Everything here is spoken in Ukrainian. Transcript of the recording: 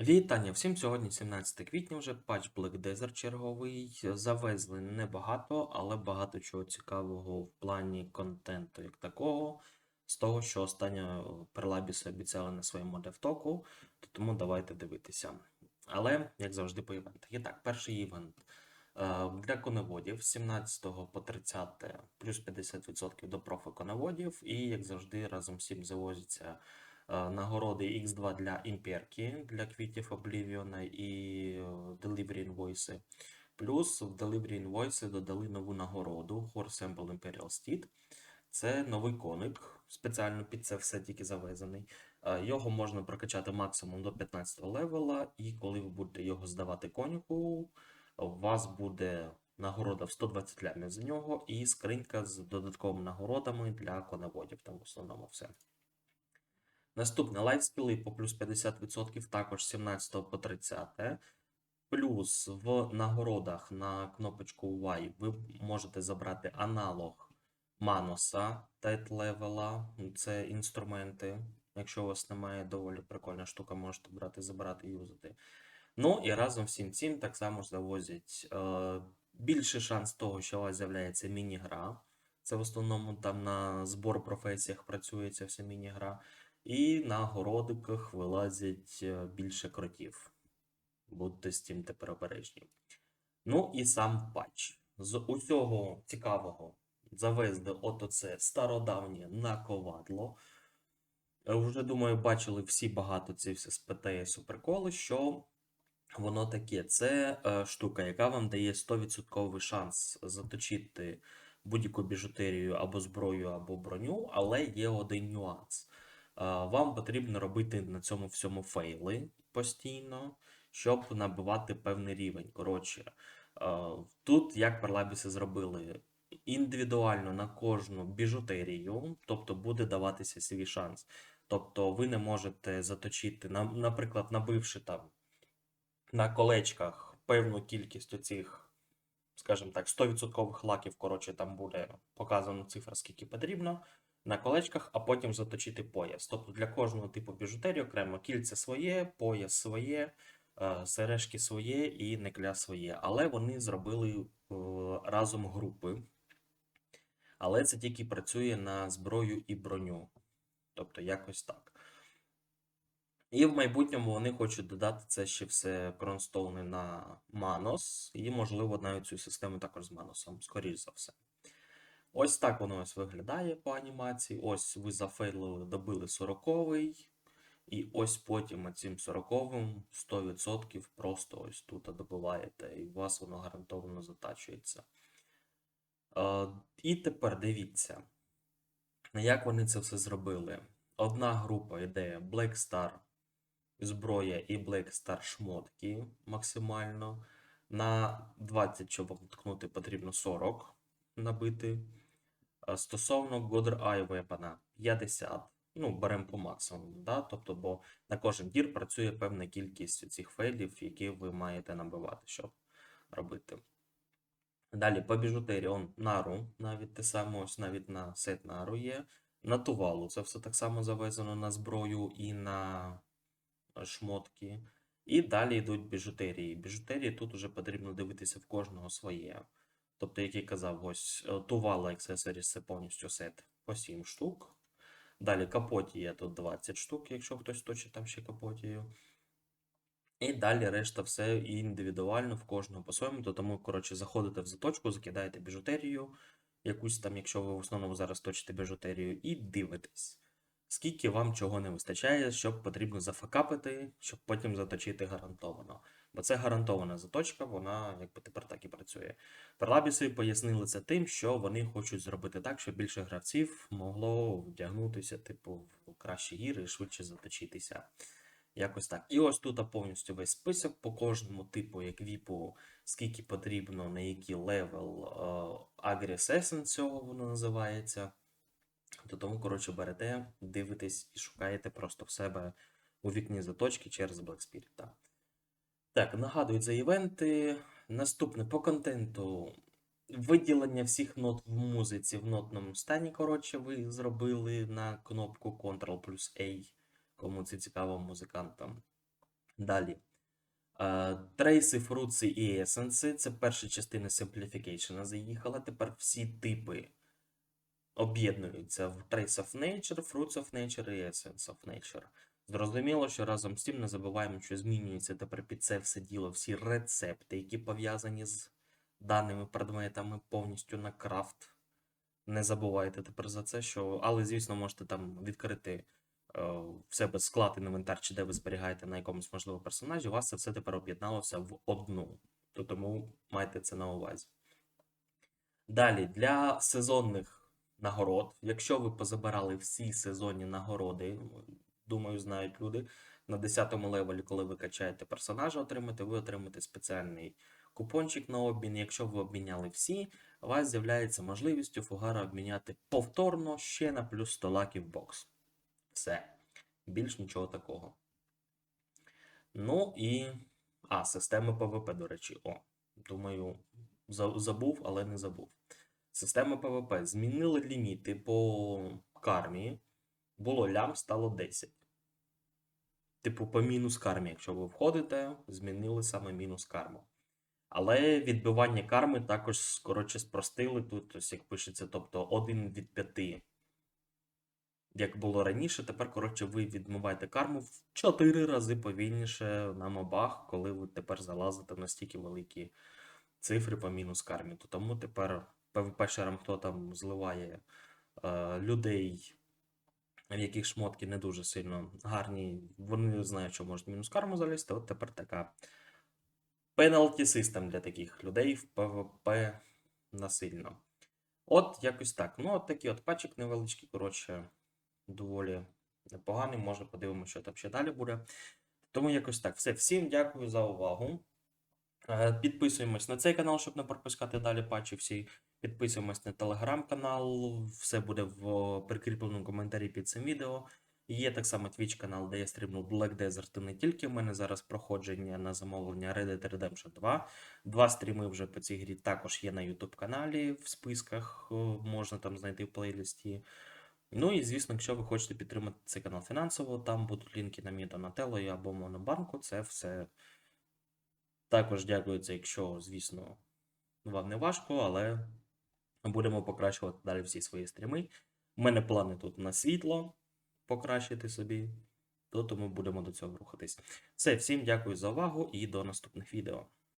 Вітання всім! Сьогодні 17 квітня вже патч Black Desert черговий. Завезли небагато, але багато чого цікавого в плані контенту як такого. З того, що останнє Перлабіси обіцяли на своєму девтоку, то тому давайте дивитися. Але, як завжди, по івентах. І так, перший івент е, для коневодів з 17 по 30 плюс 50% до профи коневодів. І, як завжди, разом цим завозяться е, нагороди X2 для імперки, для квітів Oblivion і е, Delivery Invoice. Плюс в Delivery Invoice додали нову нагороду Horse Emblem Imperial Steed. Це новий коник, спеціально під це все тільки завезений. Е, Його можна прокачати максимум до 15 левела, і коли ви будете його здавати коніку, у вас буде нагорода в 120 лямів за нього, і скринька з додатковими нагородами для коневодів. Там в основному все. Наступне лайфскіли по плюс 50% також 17 по 30. Плюс в нагородах на кнопочку Y ви можете забрати аналог Маноса тайт левела. Це інструменти. Якщо у вас немає, доволі прикольна штука, можете брати, забирати і юзати. Ну і разом всім цим так само ж завозять е, більший шанс того, що у вас з'являється міні-гра. Це в основному там на збор професіях працює ця вся міні-гра. І на городиках вилазять е, більше кротів. Будьте з цим тепер обережні. Ну і сам патч. З усього цікавого завезли от оце стародавнє наковадло. Е, Вже, думаю, бачили всі багато ці все з ПТС приколи, що воно таке. Це е, штука, яка вам дає 100% шанс заточити будь-яку біжутерію або зброю, або броню, але є один нюанс. Вам потрібно робити на цьому всьому фейли постійно, щоб набивати певний рівень. Коротше, тут як перлабіси зробили індивідуально на кожну біжутерію, тобто буде даватися свій шанс. Тобто ви не можете заточити, на- наприклад, набивши там на колечках певну кількість оцих, скажімо так, 100% лаків, коротше, там буде показано цифра, скільки потрібно на колечках, а потім заточити пояс. Тобто для кожного типу біжутерії окремо кільце своє, пояс своє, е, сережки своє і некля своє. Але вони зробили е, разом групи. Але це тільки працює на зброю і броню. Тобто якось так. І в майбутньому вони хочуть додати це ще все кронстоуни на Манос, і, можливо, навіть цю систему також з Маносом, скоріш за все. Ось так воно ось виглядає по анімації. Ось ви зафейлили, добили 40-й, і ось потім цим 40-м 100% просто ось тут добиваєте, і у вас воно гарантовано затачується. Е, І тепер дивіться, як вони це все зробили. Одна група йде Black Star зброя і Black Star шмотки максимально. На 20, щоб вам потрібно 40 набити. А Стосовно Godr Eye Weapon 50. Ну, беремо по максимуму, да? тобто, бо на кожен дір працює певна кількість цих фейлів, які ви маєте набивати, щоб робити. Далі по біжутерії он нару, навіть те саме, ось навіть на сет нару є. На тувалу це все так само завезено на зброю і на е, шмотки. І далі йдуть біжутерії. Біжутерії тут уже потрібно дивитися в кожного своє. Тобто, як я казав, ось е, тувала Accessories це повністю сет по 7 штук. Далі капотія тут 20 штук, якщо хтось точить там ще капотію. І далі решта все індивідуально в кожного по-своєму. То тому, коротше, заходите в заточку, закидаєте біжутерію, якусь там, якщо ви в основному зараз точите біжутерію, і дивитесь, скільки вам чого не вистачає, що потрібно зафакапити, щоб потім заточити гарантовано. Бо це гарантована заточка, вона якби тепер так і працює. Перлабіси пояснили це тим, що вони хочуть зробити так, щоб більше гравців могло вдягнутися, типу, в кращі гіри і швидше заточитися. Якось так. І ось тут повністю весь список по кожному типу, як віпу, скільки потрібно, на який левел Agris цього воно називається. То тому, коротше, берете, дивитесь і шукаєте просто в себе у вікні заточки через Black Spirit. Так, так нагадую за івенти. Наступне по контенту. Виділення всіх нот в музиці в нотному стані, коротше, ви зробили на кнопку Ctrl плюс A кому це цікаво музикантам. Далі. Трейси, фруци і есенси. Це перша частина simplification заїхала. Тепер всі типи об'єднуються в Trace of Nature, Fruits of Nature і Essence of Nature. Зрозуміло, що разом з тим не забуваємо, що змінюється тепер під це все діло всі рецепти, які пов'язані з даними предметами повністю на крафт. Не забувайте тепер за це, що. Але, звісно, можете там відкрити е, в себе склад інвентар, чи де ви зберігаєте на якомусь можливо персонажі. У вас це все тепер об'єдналося в одну. То тому майте це на увазі. Далі, для сезонних нагород, якщо ви позабирали всі сезонні нагороди, думаю, знають люди, на 10-му левелі, коли ви качаєте персонажа, отримаєте, ви отримаєте спеціальний купончик на обмін. Якщо ви обміняли всі, у вас з'являється можливість у Фугара обміняти повторно ще на плюс 100 лаків бокс. Все. Більш нічого такого. Ну і. А, система ПВП, до речі. О, думаю, забув, але не забув. Система ПВП. Змінили ліміти по кармі. Було лям, стало 10. Типу, по мінус кармі, якщо ви входите, змінили саме мінус карму. Але відбивання карми також, коротше, спростили тут, ось як пишеться, тобто 1 від 5. Як було раніше, тепер, коротше, ви відмиваєте карму в 4 рази повільніше на мобах, коли ви тепер залазите в настільки великі цифри по мінус кармі. То тому тепер ПВП-шерам, хто там зливає е, людей, в яких шмотки не дуже сильно гарні, вони знають, що можуть мінус карму залізти. От тепер така penalty system для таких людей в ПВП насильно. От якось так. Ну, от такий от патчик невеличкий, коротше, доволі непоганий. Може, подивимося, що там ще далі буде. Тому якось так. Все, всім дякую за увагу. Е, Підписуємось на цей канал, щоб не пропускати далі патчі всі. Підписуємось на телеграм-канал, все буде в прикріпленому коментарі під цим відео. Є так само Twitch канал, де я стрімлю Black Desert і не тільки. У мене зараз проходження на замовлення Red Dead Redemption 2. Два стріми вже по цій грі також є на YouTube каналі в списках, е, можна там знайти в плейлисті. Ну і звісно, якщо ви хочете підтримати цей канал фінансово, там будуть лінки на мій і або Монобанку. Це все також дякується, якщо, звісно, вам не важко, але будемо покращувати далі всі свої стріми. У мене плани тут на світло покращити собі, то тому будемо до цього рухатись. Все, всім дякую за увагу і до наступних відео.